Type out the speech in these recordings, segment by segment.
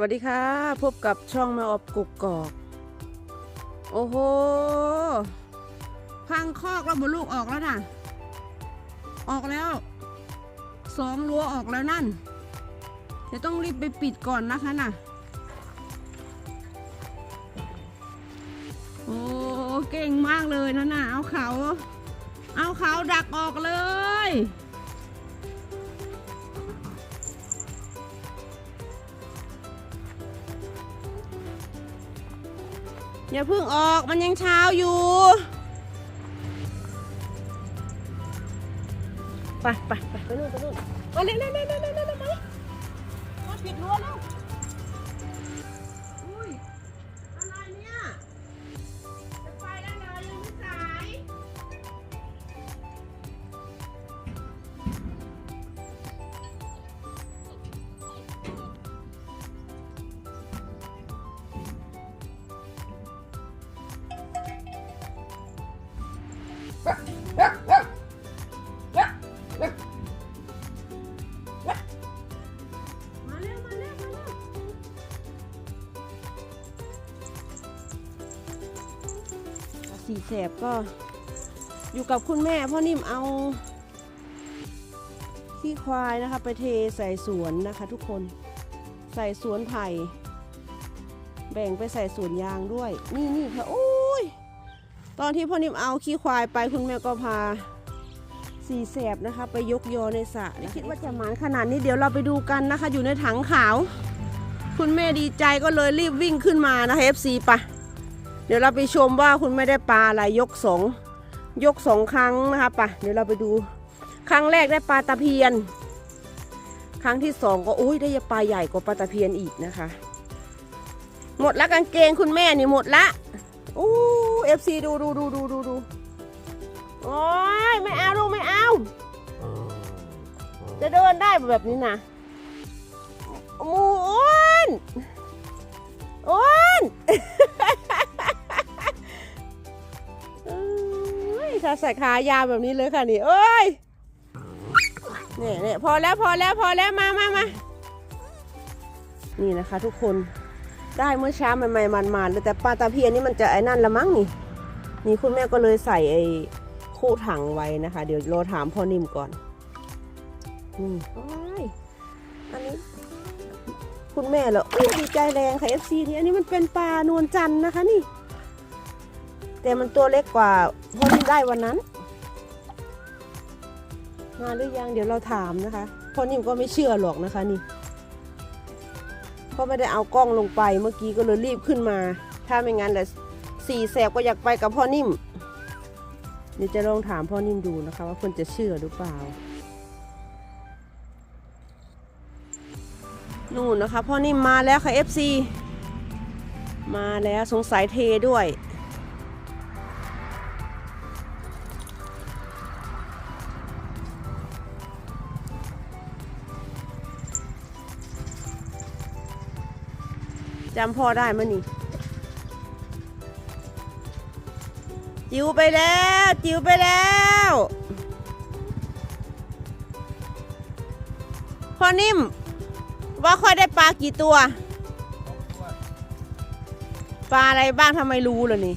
สวัสดีค่ะ พบกับช่องมาอบกุกกอก โอ้โห พังคอกแล้วบลูกออกแล้วน่ะออกแล้ว สองรั้วออกแล้วนั่น เดี๋ยวต้องรีบไปปิดก่อนนะคะน่ะ โอ้เก่งมากเลยนะน่ะ เอาเขา เอาเขาดักออกเลย อย่าเพิ่งออกมันยังเช้าอยู่ไปไปไปไปนู่นไปนู่นไปเร็วเร็วเร็วเร็วเร็วเร็วเร็วมามาปิดรั้วแล้ว มาเร็วมาเร็วมาเร็วสีแสบก็อยู่กับคุณแม่พ่อนิ่มเอาขี้ควายนะคะไปเทใส่สวนนะคะทุกคนใส่สวนไผ่แบ่งไปใส่สวนยางด้วย นี่นี่ค่ะโอ้ ตอนที่พ่อนิ่มเอาขี้ควายไปคุณแม่ก็พาสีแสบนะคะ ไปยกยอในสระไม่คิดว่าจะหมานขนาดนี้เดี๋ยวเราไปดูกันนะคะ อยู่ในถังขาว คุณแม่ดีใจก็เลยรีบวิ่งขึ้นมานะคะ FC ปะเดี๋ยวเราไปชมว่าคุณแม่ได้ปลาอะไรยกสองยกสองครั้งนะคะปะเดี๋ยวเราไปดู ครั้งแรกได้ปลาตะเพียน ครั้งที่สองก็อุ้ยได้ปลาใหญ่กว่าปลาตะเพียนอีกนะคะ หมดละกางเกงคุณแม่นี่หมดละอู้ เอฟซีดูดูดูดูดูดูโอ้ยไม่เอาลูกไม่เอา จะเดินได้แบบนี้นะหมูอ้วนอ้วนเอ้ยถ้าใส่ขายาวแบบนี้เลยค่ะนี่เอ้ยเนี่ยเนี่ยพอแล้วพอแล้วพอแล้วมามามานี่นะคะทุกคน ได้เมื่อเช้าใหม่ๆมันๆแต่ปลาตะเพียนนี่มันจะไอ้นั่นละมั้งนี่ นี่คุณแม่ก็เลยใส่ไอ้คู่ถังไว้นะคะ เดี๋ยวรอถามพ่อนิ่มก่อนอืมอ้ยอันนี้ คุณแม่เหรออดีใจแรงค่ะเอฟซีนี่อันนี้มันเป็นปลานวลจันนะคะนี่ แต่มันตัวเล็กกว่าพ่อนิ่มได้วันนั้น มาหรือยังเดี๋ยวเราถามนะคะพ่อนิ่มก็ไม่เชื่อหรอกนะคะนี่ เพราไม่ได้เอากล้องลงไปเมื่อกี้ก็เลยรีบขึ้นมา ถ้าไม่งั้นแหละสี่แสบก็อยากไปกับพ่อนิ่มเดี๋ยวจะลองถามพ่อนิ่มดูนะคะ ว่าคนจะเชื่อหรือเปล่า นู่นนะคะ พ่อนิ่มมาแล้วค่ะ FC มาแล้วสงสัยเทด้วย จำพ่อได้มั้ยนี่ จิ๋วไปแล้ว จิ๋วไปแล้วพ่อนิ่ม ว่าค่อยได้ปลากี่ตัว ปลาอะไรบ้างทำไมรู้เลยนี่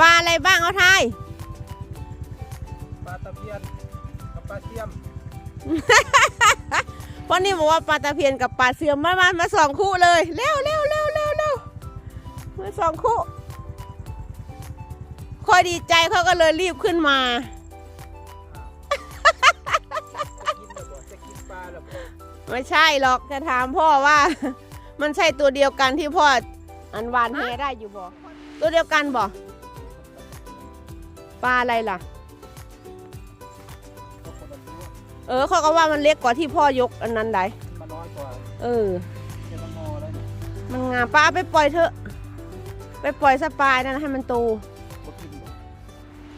ปลาอะไรบ้างเอาทาย ปลาตะเพียนกับปลาเทียม พ่อนิ่มบอกว่าปลาตะเพียนกับปลาเสื่อมมามามาสองคู่เลยเร็วเร็วเร็วเร็วเร็วมาสองคู่คอยดีใจเขาก็เลยรีบขึ้นมาจะกินแบบจะกินปลาแบบไม่ใช่หรอกจะถามพ่อว่า มันใช่ตัวเดียวกันที่พ่ออันวานเฮได้อยู่บ่ตัวเดียวกันบ่ปลาอะไรล่ะ เออเขาก็ว่ามันเล็กกว่าที่พ่อยกอันนั้นได้มันน้อยกว่าเออจะมันงอแล้วเนี่ยมันงามปลาเอาไปปล่อยเถอะ ไปปล่อยสปายนั่นให้มันโตก็กินหมด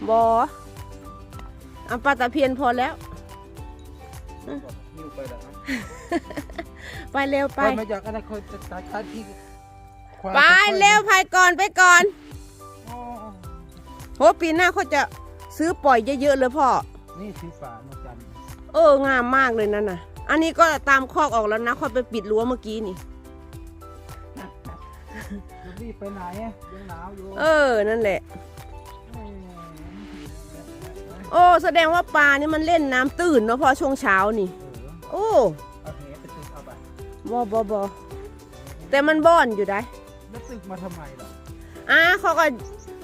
บอเอาปลาตะเพียนพอแล้วก็หิ้วไปแล้วนะไปเร็วไป ไปไม่อยากอะไรคอยจะตัดขาที่ควายไปเร็วไปก่อนไปก่อนอ๋อโหปีหน้าเขาจะซื้อปล่อยเยอะๆเลยพ่อ นี่สีฝามาจันทร์ เอองามมากเลยนั่นน่ะ อันนี้ก็ตามคอกออกแล้วนะค่อยไปปิดรั้วเมื่อกี้นี่จะรีบไปไหนอะยังหนาวอยู่เออนั่นแหละเอ้ยโอ้แสดงว่าปลานี่มันเล่นน้ำตื้นเนาะพอช่วงเช้านี่เออโอ้เอาเหไปตึกเอาไปบอบอบอแต่มันบ่อนอยู่ได้แล้วตึกมาทำไมล่ะอ่าเขาก็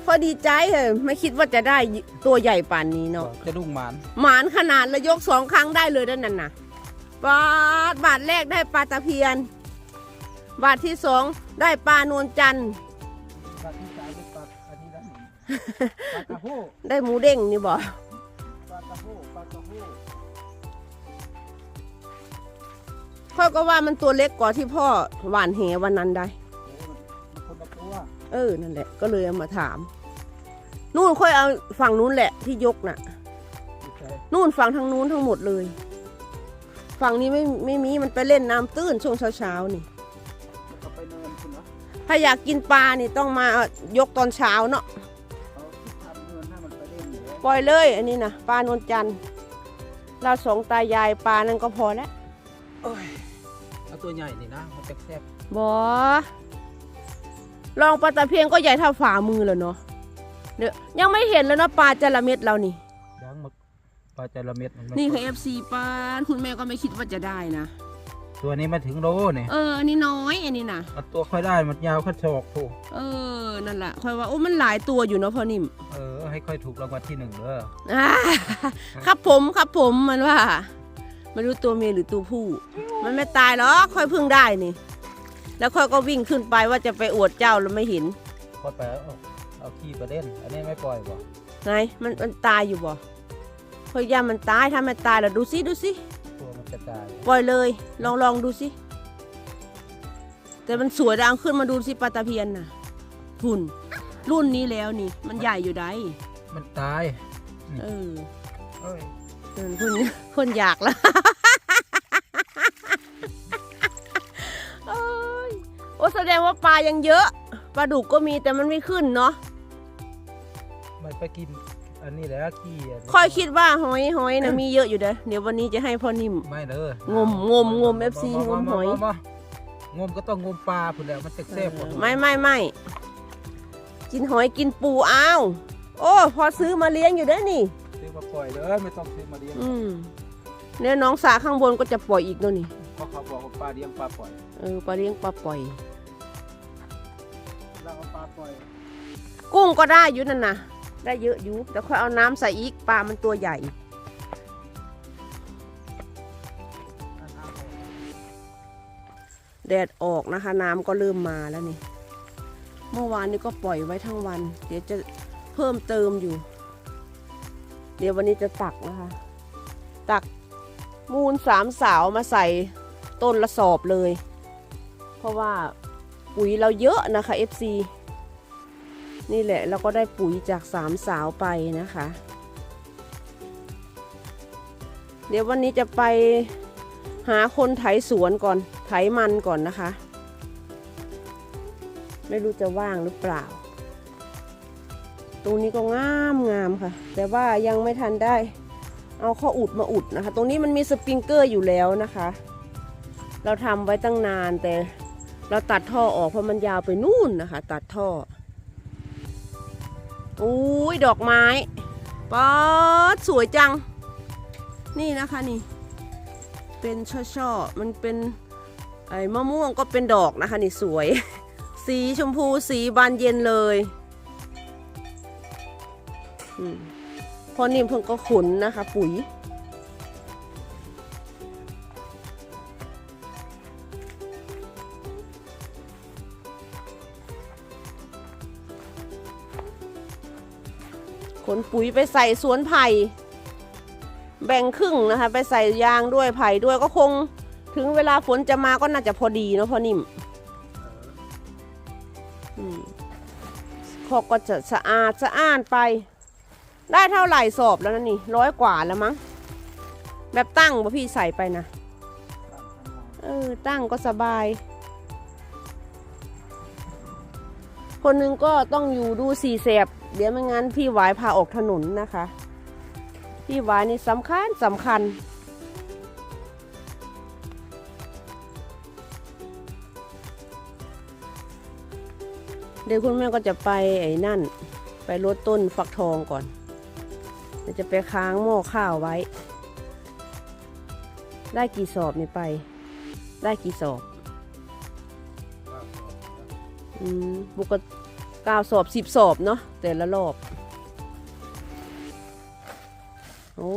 พอดีใจเหอะไม่คิดว่าจะได้ตัวใหญ่ป่านนี้เนาะจะดุ้งหมานหมานขนาดแล้วยกสองครั้งได้เลยด้านนั้นน่ะบาทบาทแรกได้ปลาตะเพียน บาทที่สองได้ปลานวลจันทร์ปลาที่สายเป็นปลาอันนี้แล้วหนึ่งปลากระโฮได้หมูเด้งนี่บ่ปลากระโฮปลากระโฮพ่อก็ว่ามันตัวเล็กกว่าที่พ่อหวานเหวันนั้นได้ เออ นั่นแหละ ก็เลยเอามาถาม นู่นค่อยเอาฝั่งนู้นแหละที่ยกน่ะไม่ใช่นู่นฝั่งทางนู้นทั้งหมดเลย ฝั่งนี้ไม่ไม่มีมันไปเล่นน้ำตื้นช่วงเช้าๆนี่มันก็ไปเนินคุณเหรอถ้าอยากกินปลานี่ต้องมายกตอนเช้าเนาะ เอาที่ทำเนินให้มันไปเล่นอยู่แล้วปล่อยเลย อันนี้นะปลานวลจันทร์เราสองตายายปลานั่นก็พอแล้วโอ้ยเอาตัวใหญ่นี่นะมันจะแซ่บบอ ลองปลาตะเพียนก็ใหญ่เท่าฝ่ามือแล้วเนาะเดี๋ยวยังไม่เห็นเลยเนาะปลาจระเม็ดเรานี่ดังหมดปลาจระเม็ดมันไม่นี่คือเอฟซีปลาคุณแม่ก็ไม่คิดว่าจะได้นะตัวนี้มาถึงโลเนี่ยเอออันนี้น้อยอันนี้นะเอาตัวค่อยได้มันยาวขั้นศอกโถเออนั่นแหละค่อยว่าโอ้มันหลายตัวอยู่เนาะพ่อนิ่มเออให้ค่อยถูกรางวัลที่หนึ่งเด้ออ่าครับผมครับผมมันว่าไม่รู้ตัวเมียหรือตัวผู้ มันไม่ตายหรอกค่อยเพึ่งได้นี่ แล้วค่อยก็วิ่งขึ้นไปว่าจะไปอวดเจ้าแล้วไม่เห็นค่อยไปเอาเอาขี้ไปเล่นอันนี้ไม่ปล่อยบ่ไงมันมันตายอยู่บ่ค่อยย่ามันตายถ้ามันตายแล้วดูสิดูสิตัวมันจะตายปล่อยเลย ลองลองดูสิแต่มันสวยดังขึ้นมาดูสิปลาตะเพียนน่ะหุ่นรุ่นนี้แล้วนี่ มันใหญ่อยู่ได้มันตายเออเอ้ย เออคนคนอยากแล้ว อ้แสดงว่าปลายังเยอะปลาดุกก็มีแต่มันไม่ขึ้นเนาะมันไปกินอันนี้แหละขี้ะค่อยคิดว่าหอยหอยนะมีเยอะอยู่เด้อเดี๋ยววันนี้จะให้พ่อนิ่ม ไม่เด้องมงมงม FC งมหอยงมก็ต้องงมปลาพุ่นแหล้วมันจะแซ่บกว่าไม่ไม่ไม่กินหอยกินปูอ้าวโอ้พอซื้อมาเลี้ยงอยู่เด้อนี่ ซื้อมาปล่อยเลยไม่ต้องซื้อมาเลี้ยงอืมเนี่ยน้องสาข้างบนก็จะปล่อยอีกเนาะนี่เพราะเขาบอกว่าปลาเลี้ยงปลาปล่อย เออปลาเลี้ยงปลาปล่อย เราเอาปลาปล่อยกุ้งก็ได้อยู่นั่นนะได้เยอะอยู่แต่ค่อยเอาน้ำใส่อีกปลามันตัวใหญ่ แดดออกนะคะ น้ำก็เริ่มมาแล้วนี่ เมื่อวานนี้ก็ปล่อยไว้ทั้งวัน เดี๋ยวจะเพิ่มเติมอยู่ เดี๋ยววันนี้จะตักนะคะ ตักมูลสามสาวมาใส่ต้นละสอบเลย เพราะว่า ปุ๋ยเราเยอะนะคะ FC นี่แหละเราก็ได้ปุ๋ยจากสามสาวไปนะคะ เดี๋ยววันนี้จะไปหาคนไถสวนก่อน ไถมันก่อนนะคะ ไม่รู้จะว่างหรือเปล่า ตรงนี้ก็งามงามค่ะ แต่ว่ายังไม่ทันได้ เอาข้ออุดมาอุดนะคะ ตรงนี้มันมีสปริงเกอร์อยู่แล้วนะคะ เราทำไว้ตั้งนานแต่ เราตัดท่อออกเพราะมันยาวไปนู่นนะคะ ตัดท่ออุ้ยดอกไม้ป๊อดสวยจัง นี่นะคะนี่ เป็นช่อๆมันเป็นไอ้มะม่วงก็เป็นดอกนะคะนี่สวย สีชมพูสีบานเย็นเลยพอนิ่มเพิ่งก็ขุนนะคะ ปุ๋ย นปุ๋ยไปใส่สวนไผ่แบ่งครึ่งนะคะ ไปใส่ยางด้วยไผ่ด้วยก็คงถึงเวลาฝนจะมาก็น่าจะพอดีเนาะพ่อนิ่มขอกก็จะสะอาดสะอ้านไป ได้เท่าไหร่สอบแล้วนะนี่ร้อยกว่าแล้วมั้ง แบบตั้งป่ะพี่ใส่ไปนะ เออ ตั้งก็สบาย คนหนึ่งก็ต้องอยู่ดูสี่แสบเดี๋ยวไม่งั้นพี่หวายพาออกถนนนะคะ พี่หวายนี่สำคัญสำคัญเดี๋ยวคุณแม่ก็จะไปไอ้นั่น ไปรดต้นฟักทองก่อนเดี๋ยวจะไปค้างหม้อข้าวไว้ ได้กี่สอบนี่ไป ได้กี่สอบ บุกก็เก้าสอบสิบสอบเนาะแต่ละรอบ โอ้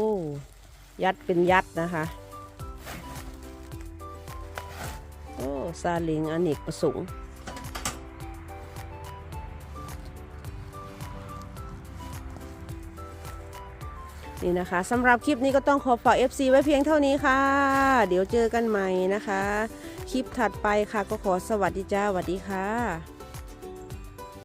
ยัดเป็นยัดนะคะ โอ้ซาเลิงอเนกประสงค์นี่นะคะสำหรับคลิปนี้ก็ต้องขอฝาก FC ไว้เพียงเท่านี้ค่ะ เดี๋ยวเจอกันใหม่นะคะ คลิปถัดไปค่ะก็ขอสวัสดีจ้าสวัสดีค่ะ